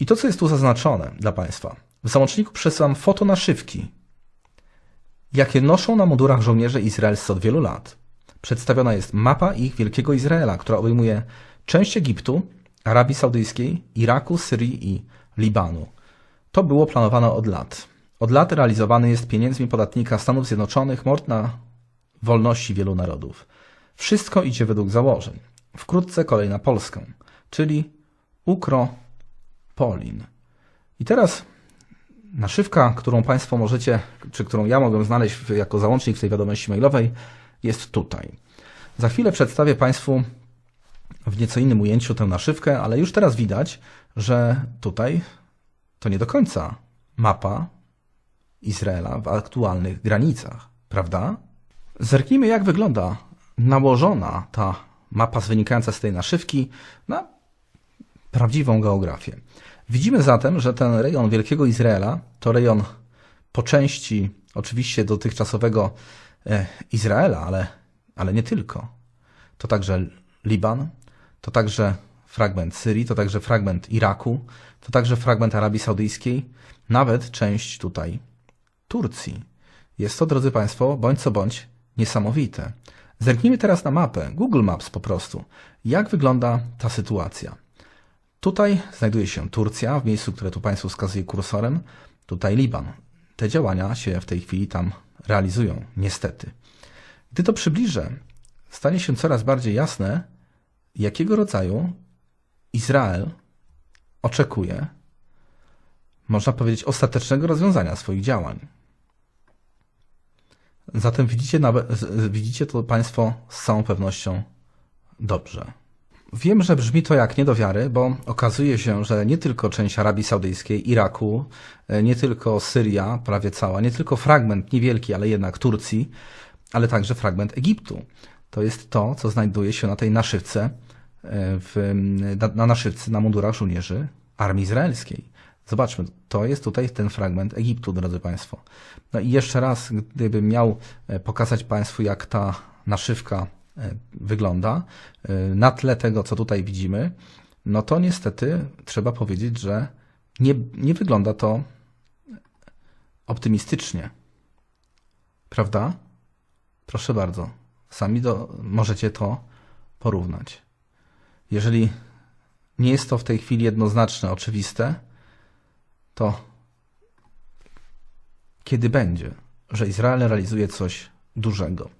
I to, co jest tu zaznaczone dla Państwa. W załączniku przesyłam foto naszywki, jakie noszą na mundurach żołnierze izraelscy od wielu lat. Przedstawiona jest mapa ich Wielkiego Izraela, która obejmuje część Egiptu, Arabii Saudyjskiej, Iraku, Syrii i Libanu. To było planowane od lat. Od lat realizowany jest pieniędzmi podatnika Stanów Zjednoczonych mord na wolności wielu narodów. Wszystko idzie według założeń. Wkrótce kolej na Polskę, czyli Ukropolin. I teraz naszywka, którą Państwo możecie, czy którą ja mogę znaleźć jako załącznik w tej wiadomości mailowej, jest tutaj. Za chwilę przedstawię Państwu w nieco innym ujęciu tę naszywkę, ale już teraz widać, że tutaj to nie do końca mapa Izraela w aktualnych granicach, prawda? Zerknijmy, jak wygląda nałożona ta mapa wynikająca z tej naszywki na prawdziwą geografię. Widzimy zatem, że ten rejon Wielkiego Izraela to rejon po części oczywiście dotychczasowego e, Izraela, ale, ale nie tylko. To także Liban, to także fragment Syrii, to także fragment Iraku, to także fragment Arabii Saudyjskiej, nawet część tutaj Turcji. Jest to, drodzy Państwo, bądź co bądź niesamowite. Zerknijmy teraz na mapę, Google Maps po prostu. Jak wygląda ta sytuacja? Tutaj znajduje się Turcja, w miejscu, które tu Państwu wskazuje kursorem, tutaj Liban. Te działania się w tej chwili tam realizują, niestety. Gdy to przybliżę, stanie się coraz bardziej jasne, jakiego rodzaju Izrael oczekuje, można powiedzieć, ostatecznego rozwiązania swoich działań. Zatem widzicie, widzicie to Państwo z całą pewnością dobrze. Wiem, że brzmi to jak nie do wiary, bo okazuje się, że nie tylko część Arabii Saudyjskiej, Iraku, e, nie tylko Syria, prawie cała, nie tylko fragment niewielki, ale jednak Turcji, ale także fragment Egiptu. To jest to, co znajduje się na tej naszywce, e, w, na, na naszywce na mundurach żołnierzy armii izraelskiej. Zobaczmy, to jest tutaj ten fragment Egiptu, drodzy Państwo. No i jeszcze raz, gdybym miał e, pokazać Państwu, jak ta naszywka wygląda, e, na tle tego, co tutaj widzimy, no to niestety trzeba powiedzieć, że nie, nie wygląda to optymistycznie. Prawda? Proszę bardzo, sami do, możecie to porównać. Jeżeli nie jest to w tej chwili jednoznaczne, oczywiste, to kiedy będzie, że Izrael realizuje coś dużego,